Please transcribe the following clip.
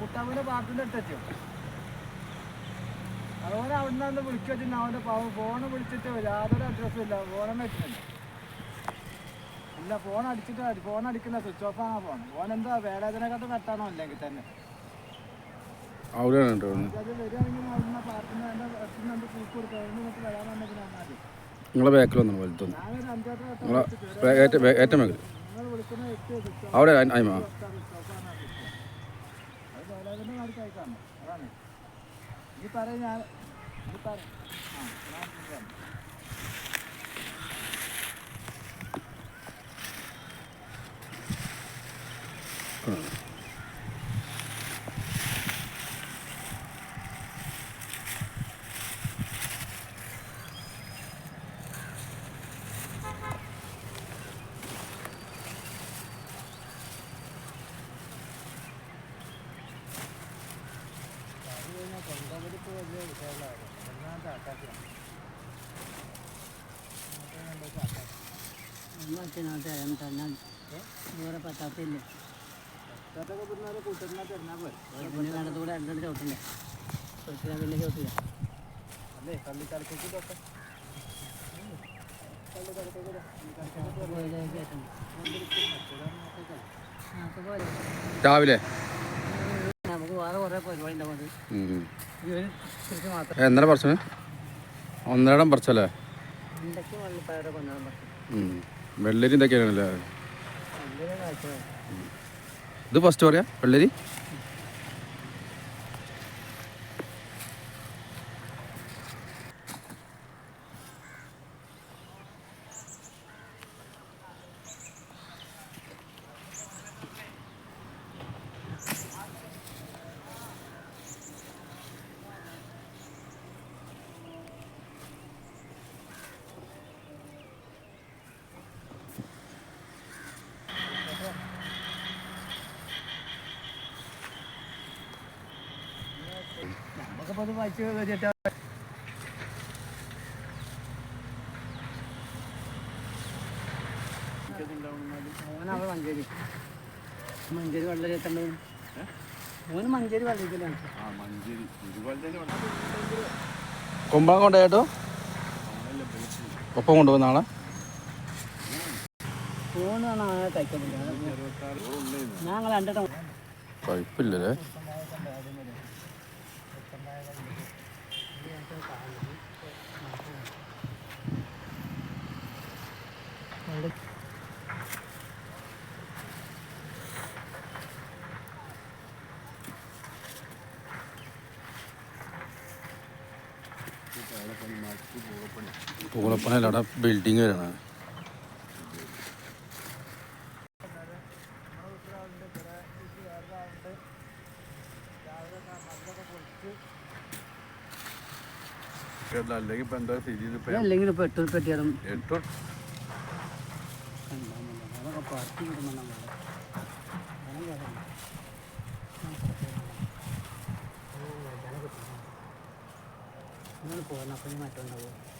കുട്ടാവിന്റെ പാർട്ടിന്റെ അടുത്തെത്തിയോ അതുപോലെ അവിടെ നിന്ന് വിളിച്ചു വെച്ചിട്ട് അവന്റെ ഫോണ് വിളിച്ചിട്ട് യാതൊരു അഡ്രസ്സും ഇല്ല. ഫോണൊന്നും വെച്ചിട്ടുണ്ട്. ഇല്ല ഫോൺ അടിച്ചിട്ട് ഫോൺ അടിക്കുന്ന സ്വിച്ച് ഓഫ് ആണോ ഫോൺ ഫോൺ എന്താ വേലാതിനെക്കാട്ടും കട്ടാണോ അല്ലെങ്കിൽ തന്നെ. അവിടെയാണ് കേട്ടോ നിങ്ങളെ ബാക്കിൽ വന്നു വലുതൊന്നും? നിങ്ങളെ ഏറ്റവും മേഖല അവിടെ അയിമ. ഓഫ് വിഷയമുള്ളതാണ് ഒന്നാമത്തെ അറ്റാക്കാണ് ദൂരെ പത്താത്തില്ലേ അറ്റാക്കൊക്കെ പിന്നെ കൂട്ടുന്ന തരുന്നാൽ ചവിട്ടില്ല അല്ലേ അപ്പോൾ രാവിലെ? നമുക്ക് പറിച്ചു ഒന്നരടം പറിച്ചല്ലേ. വെള്ളരി എന്തൊക്കെയാണല്ലേ ഇത് ഫസ്റ്റ് പറയാ വെള്ളരി? നമുക്കിപ്പോൾ അത് മഞ്ചേരി. മഞ്ചേരി വെള്ളം എത്തേണ്ടത് മഞ്ചേരി വെള്ളത്തിലാണ് കൊമ്പളം കൊണ്ടുപോയിട്ടോ? ഒപ്പം കൊണ്ടുപോകുന്ന ആളെ ഫോണാണ് ആകെ കഴിക്കുന്നില്ല ഞങ്ങൾ രണ്ടിടം കുഴപ്പമില്ലല്ലേ പൂളപ്പണി അവിടെ ബിൽഡിങ് വരണം. അല്ലെങ്കിൽ ഇപ്പൊ എന്താ സ്ഥിതി അല്ലെങ്കിൽ ഇപ്പൊ? എട്ട് പെട്ടിയാലും എട്ട്? പാർട്ടി പറത്തി വിടുമ്പോൾ നിങ്ങൾ